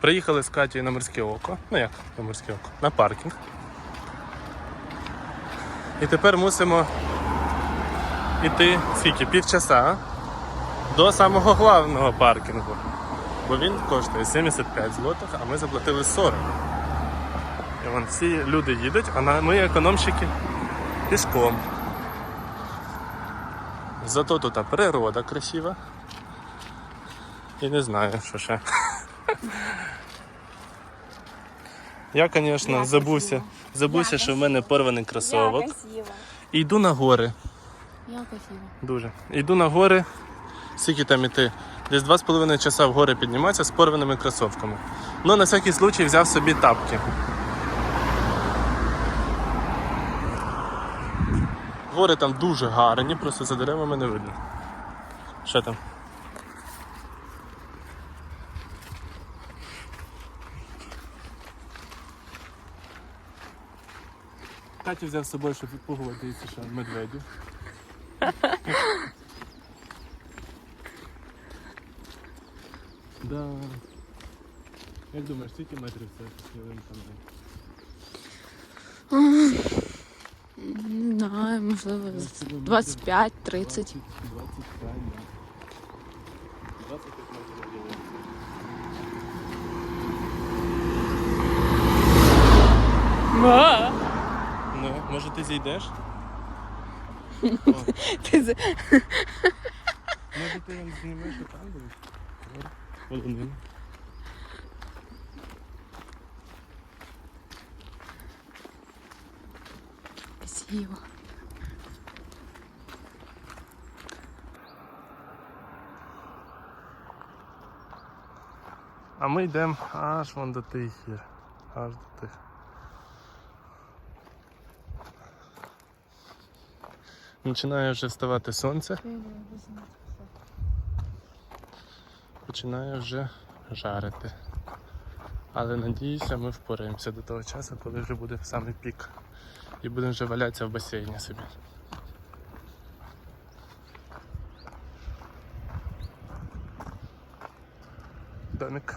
Приїхали з Катєю на морське око. Ну як на морське око? На паркінг. І тепер мусимо йти скільки? Півчаса до самого главного паркінгу. Бо він коштує 75 злотих, а ми заплатили 40. І вон всі люди їдуть, а ми економщики пішком. Зато тут природа красива. І не знаю, що ще. Я, звісно, забувся. Забувся, що в мене порваний кросовок. І йду на гори. Я красиво. Дуже. Йду на гори. Скільки там іти? Десь 2,5 часа в гори підніматися з порваними кросовками. Ну, на всякий случай взяв собі тапки. Гори там дуже гарні, просто за деревами не видно. Що там? Катю взяв з собою, щоб відпугувати що медведів. Да. Як думаєш, скільки метрів це ялинка має? Не знаю, можливо, Ну, це буде 25-30. 25, да. 25 метрів ялинка. Ну, Може ти зійдеш? О, Ти за- Може ти там знімеш там? Полонину. Красиво. А ми йдемо аж вон до тих гір. Аж до тих. Починає вже вставати сонце, починає вже жарити. Але надіюся, ми впораємося до того часу, коли вже буде самий пік. І будемо вже валятися в басейні собі. Домик.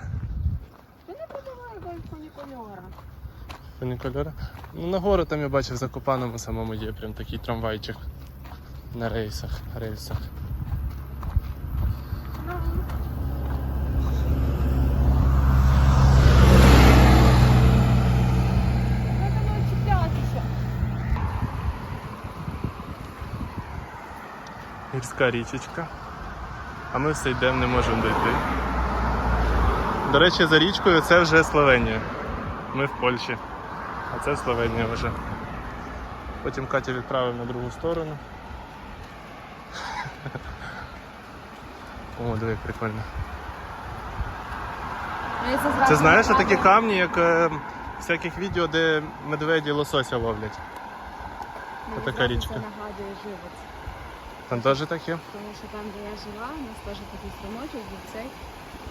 Ти не подавай фунікульора. Фунікульора. Ну, на гору там я бачив в Закопаному самому є прям такий трамвайчик на рейсах, рельсах. Гірська річечка. А ми все йдемо, не можемо дойти. До речі, за річкою це вже Словенія. Ми в Польщі. А це Словенія вже. Потім Катя відправив на другу сторону. О, диви, прикольно. Це знаєш, це такі камні, як е, всяких відео, де медведі лосося ловлять. така річка. Це нагадує живець. Там теж таке? Тому що там, де я жила, у нас теж такий струмочок цей.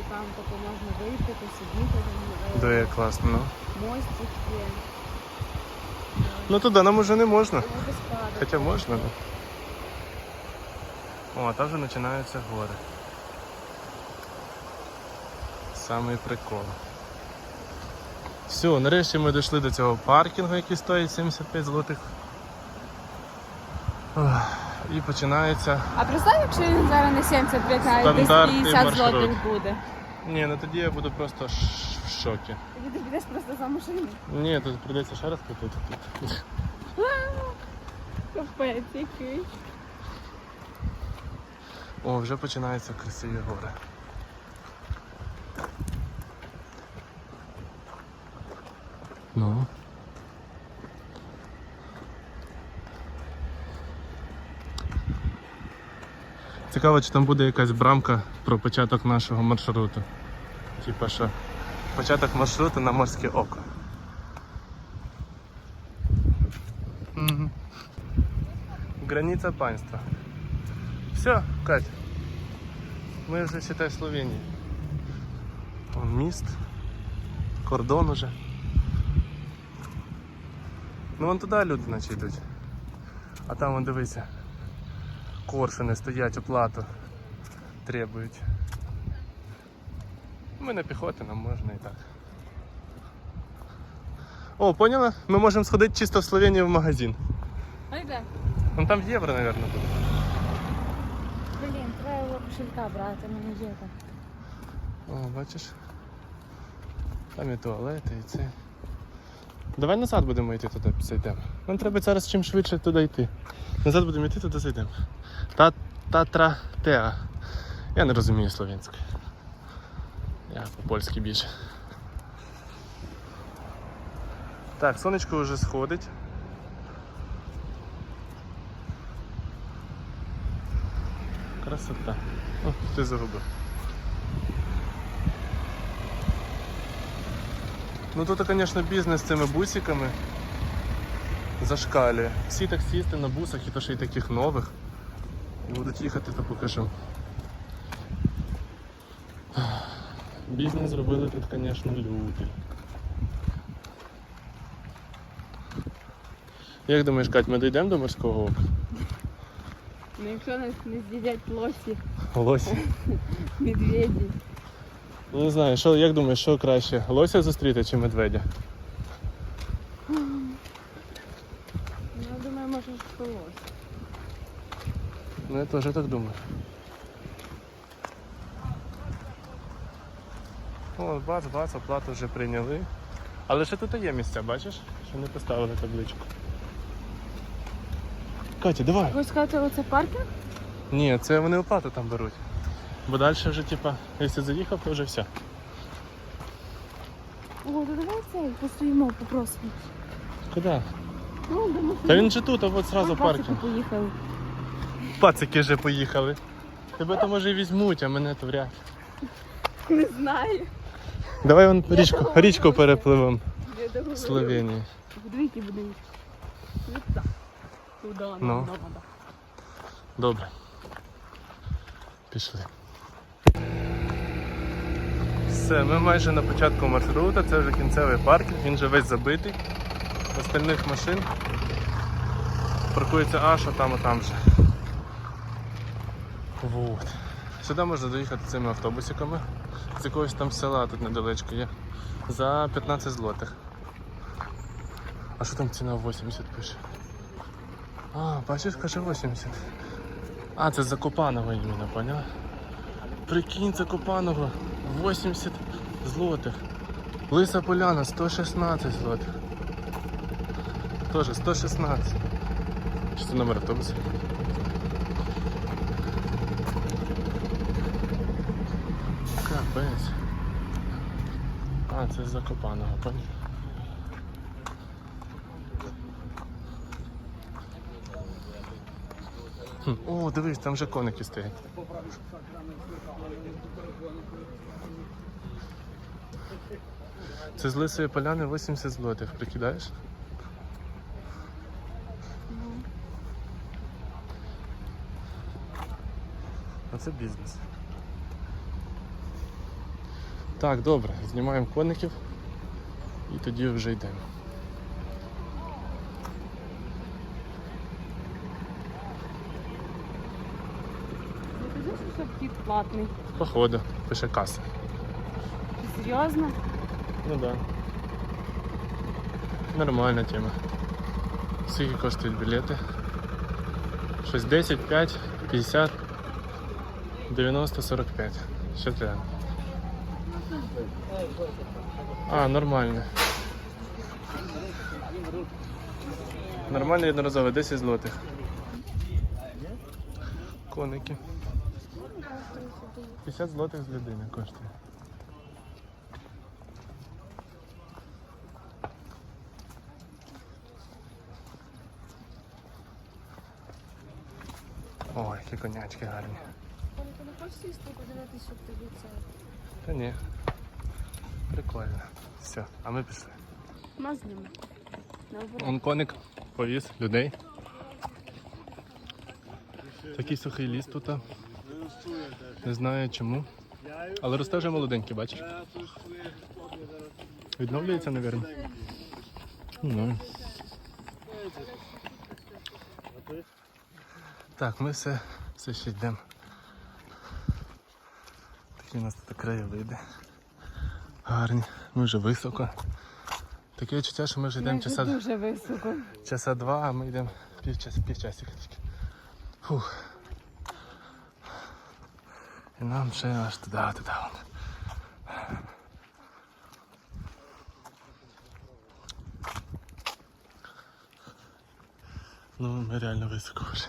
І там тако можна вийти, посидіти, там, е, Диви, класно, ну. мостик є. Ну туди нам уже не можна. Водоспади. Хоча можна, ну. О, а там вже починаються гори. Самий прикол. Все, нарешті ми дійшли до цього паркінгу, який стоїть 75 злотих. Ох, І починається. А представ, якщо він зараз не 75, а десь 50 маршрут. злотих буде. Ні, ну тоді я буду просто ш- в шокі. Тоді ти підеш просто за машину. Ні, тут прийдеться ще раз купити. Капець який. О, вже починаються красиві гори. Ну. Цікаво, чи там буде якась брамка про початок нашого маршруту. Типа що початок маршруту на морське око. Мгм. Границя панства. Все, Кать. Ми вже считай в Словенії. Вон міст, кордон уже. Ну вон туди люди наче йдуть. А там вон дивися. Коршуни стоять оплату. Требують. Ми не піхоти, нам можна і так. О, поняла? Ми можемо сходити чисто в Словенію в магазин. А йде? Ну там євро, мабуть, буде. Кошелька брати, не є так. О, бачиш? Там і туалети, і це. Давай назад будемо йти туди зайдемо. Нам треба зараз чим швидше туди йти. Назад будемо йти, туди зайдемо. Та татра теа. Я не розумію слов'янську. Я по-польськи більше. Так, сонечко вже сходить. Красота. О, ти загубив. Ну тут, звісно, бізнес з цими бусиками зашкалює. Всі таксісти на бусах і то ще й таких нових. І будуть їхати, то покажу. Бізнес зробили тут, звісно, люди. Як думаєш, Кать, ми дійдемо до морського ока? Якщо нас не з'їдять лосі, Лосі. медведі. Ну, Не знаю, що, як думаєш, що краще? Лося зустріти чи медведя? Ну я думаю, може що лось. Ну я теж так думаю. О, бац, бац, оплату вже прийняли. Але ще тут є місця, бачиш? Ще не поставили табличку. Катя, давай. Ви сказати, оце паркінг? Ні, це вони оплату там беруть. Бо далі вже, типа, якщо заїхав, то вже все. О, то давай цей постоїмо, попросимо. Куди? Ну, думаю, Та він же тут, а от зразу паркінг. поїхали. Пацики вже поїхали. Тебе то може і візьмуть, а мене то вряд. Не знаю. Давай вон річку, річку перепливемо Я в Словенії. Двійки буде їхати. Туди. Туди, Ну. надо, надо. Добре. Пішли. Все, ми майже на початку маршрута, це вже кінцевий паркінг, він вже весь забитий. Остальних машин паркується аж там, а там вже. Вот. Сюди можна доїхати цими автобусиками. З якогось там села тут недалечко є. За 15 злотих. А що там ціна 80 пише? А, бачиш, каже 80. А, це Закопаново іменно, поняла? Прикинь, Закопаново 80 злотих. Лиса Поляна 116 злотих. Тоже 116. Чи це номер автобуса? Капець. А, це Закопаного, понял? О, дивись, там вже коники стоять. Це з лисої поляни 80 злотих, прикидаєш? Оце бізнес. Так, добре, знімаємо коників і тоді вже йдемо. Ну, ти знаєш, що вхід платний? Походу, пише каса. Серйозно? Ну да. Нормальна тема. Скільки коштують білети? Щось 10, 5, 50, 90, 45. Що це? А, нормально. Нормальний одноразовий, 10 злотих. Коники. 50 злотих з людини коштує. Ой, які конячки гарні. Ти не хочеш сісти подивитися, щоб тобі це. Та ні. Прикольно. Все, а ми пішли. Нас з ними. Он коник повіз людей. Такий сухий ліс тут. Не знаю чому. Але росте вже молоденький, бачиш? Відновлюється, мабуть. Ну. Так, ми все, все ще йдемо. Такі у нас тут краєвиди. гарні. Ми вже високо. Таке відчуття, що ми вже йдемо часа, дуже високо. часа два, а ми йдемо півчас, півчасика тільки. Фух. І нам ще аж туди, туди. Ну, ми реально високо вже.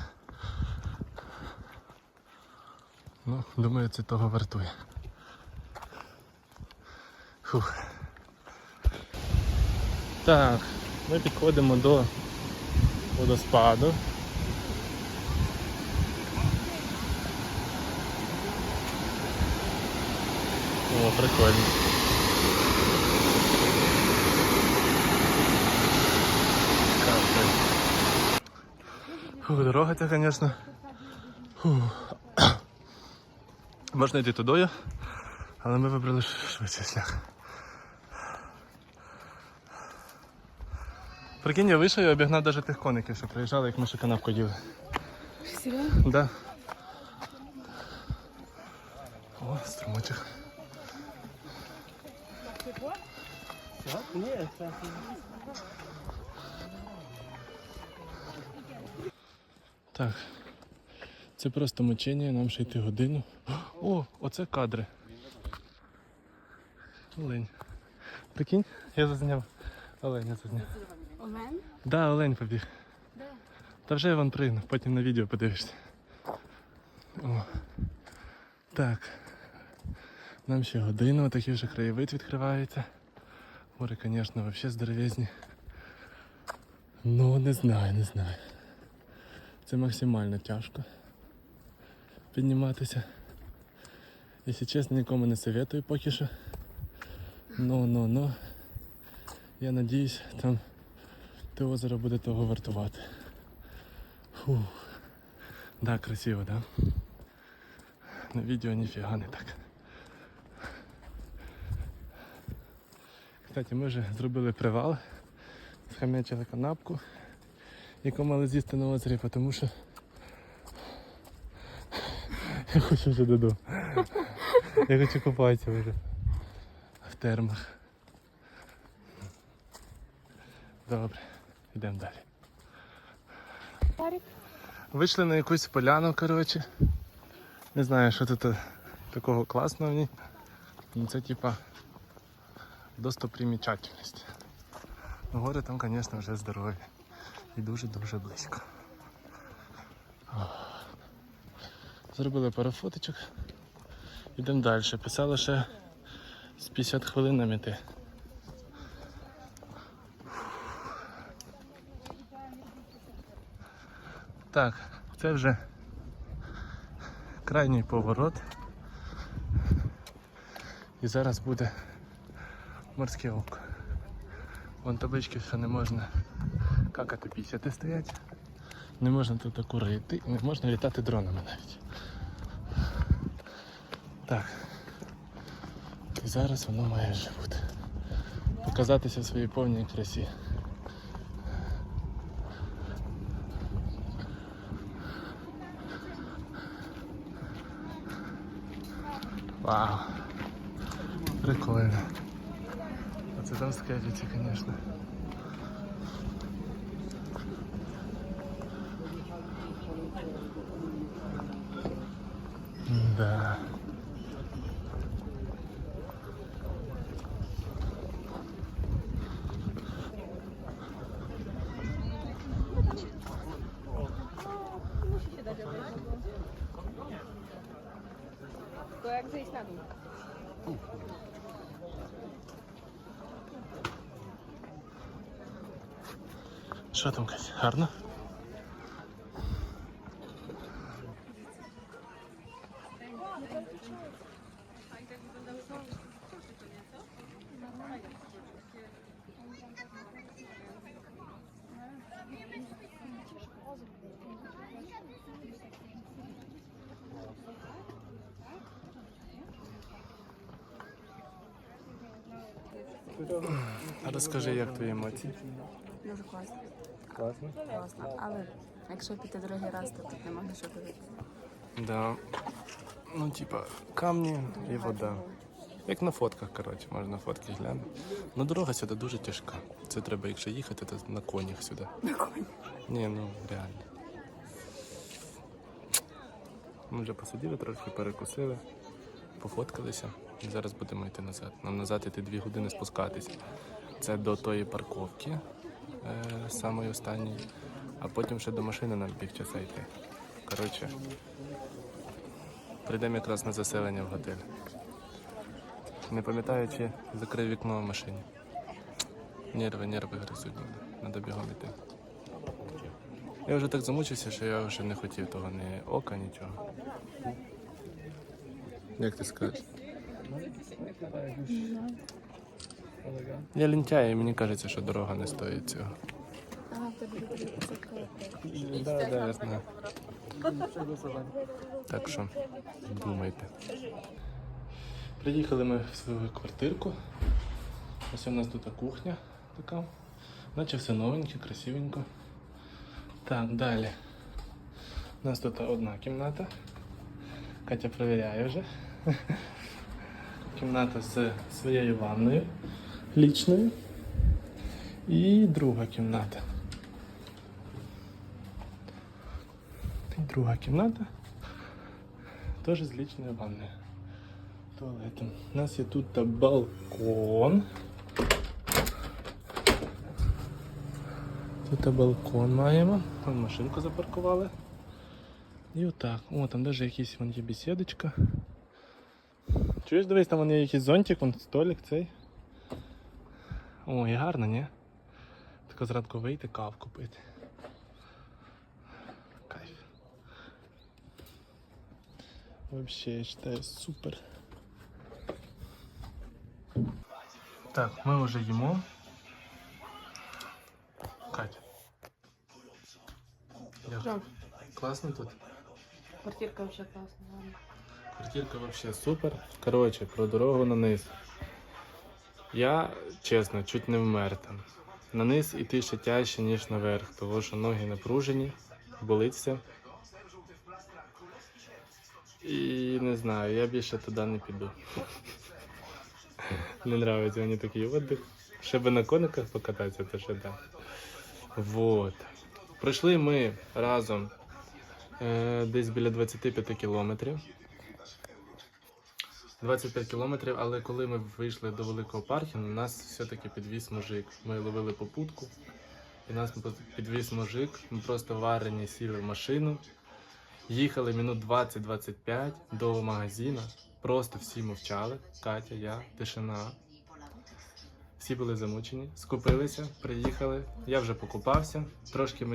Ну, думаю, це того вартує. Фух. Так, ми підходимо до водоспаду. О, прикольно. Фух, дорога ця, звісно. Можна йти тудою, але ми вибрали швидший шлях. Прикинь, я вийшов і обігнав навіть тих коників, що приїжджали, як ми ще канавку їли. Серйозно? Да. О, струмочок. Так. Це просто мучення, нам ще йти годину. О, оце кадри. Олень. Прикинь, я зазняв. Оленя зазняв. Олен? Да, олень побіг. Де? Та вже вон пригнув, потім на відео подивишся. О. Так. Нам ще година, отакий вже краєвид відкривається. Гори, звісно, взагалі здоровезні. Ну, не знаю, не знаю. Це максимально тяжко підніматися. Якщо чесно, нікому не советую поки що. Ну, ну, ну. Я надіюсь, там те озеро буде того вартувати. Фух. Да, красиво, да? На відео ніфіга не так. Кстати, ми вже зробили привал, схам'ячили канапку, яку мали з'їсти на озері, тому що я хочу вже додому. Я хочу купатися вже в термах. Добре, йдемо далі. Вийшли на якусь поляну, коротше. Не знаю, що тут такого класного в ній. Ну це типа достопримічательність. Ну, Гори там, звісно, вже здорові. І дуже-дуже близько. Зробили пару фоточок. Йдемо далі. Писали ще з 50 хвилин нам іти. Так, це вже крайній поворот. І зараз буде морське око. Вон таблички, що не можна какати пісяти стоять. Не можна тут курити і не можна літати дронами навіть. Так. І зараз воно має вже бути. Показатися в своїй повній красі. Вау. Прикольно. Оце там скелеті, звісно. Да. To jak zejść na. Що там, Кать? Гарно? А Розкажи, як твої емоції? Дуже класно. Класно. Класно. Але якщо піти другий раз, то тут нема на що дивитися. Да. Ну, типа, камні і вода. Як на фотках, коротше, можна фотки глянути. Ну дорога сюди дуже тяжка. Це треба, якщо їхати, то на конях сюди. На коні. Ні, ну реально. Ми вже посиділи трошки, перекусили, пофоткалися і зараз будемо йти назад. Нам назад йти дві години спускатися. Це до тої парковки, е, самої останньої, а потім ще до машини нам півчаса йти. Коротше, прийдемо якраз на заселення в готель. Не пам'ятаю, чи закрив вікно в машині. Нерви, нерви гризуть. Надо бігом йти. Я вже так замучився, що я вже не хотів того ні ока, нічого. Як ти скажеш? Я лінтяй, і мені кажеться, що дорога не стоїть цього. Да, да, я знаю. Так що думайте. Приїхали ми в свою квартирку. Ось у нас тут кухня така. Наче все новеньке, красивенько. Так, далі. У нас тут одна кімната. Катя перевіряє вже. Кімната з своєю ванною лічною. І друга кімната. І друга кімната. Теж з лічною ванною. Туалетом. У нас є тут балкон. Тут балкон маємо. Вон машинку запаркували. І отак. О, там навіть якісь вон є бесідочка. Чуєш, дивись, там вон є якийсь зонтик, вон столик цей. О, і гарно, ні? Тако зранку вийти, кав купити. Кайф. Вообще, я считаю, супер. Так, ми вже їмо. Катя. Як? Що? Класно тут? Квартирка взагалі класна, ладно. Квартирка вообще супер. Коротше, про дорогу на низ. Я, чесно, чуть не вмер там. На низ іти ще тяжче, ніж наверх, тому що ноги напружені, болить все. І не знаю, я більше туди не піду. Не нравиться мені такий віддих. Ще би на кониках покататися, то ще так. Вот. Пройшли ми разом е, десь біля 25 кілометрів. 25 кілометрів, але коли ми вийшли до великого паркінгу, нас все-таки підвіз мужик. Ми ловили попутку, і нас підвіз мужик. Ми просто варені сіли в машину. Їхали минут 20-25 до магазину. Просто всі мовчали. Катя, я, тишина. Всі були замучені, скупилися, приїхали. Я вже покупався. Трошки мені.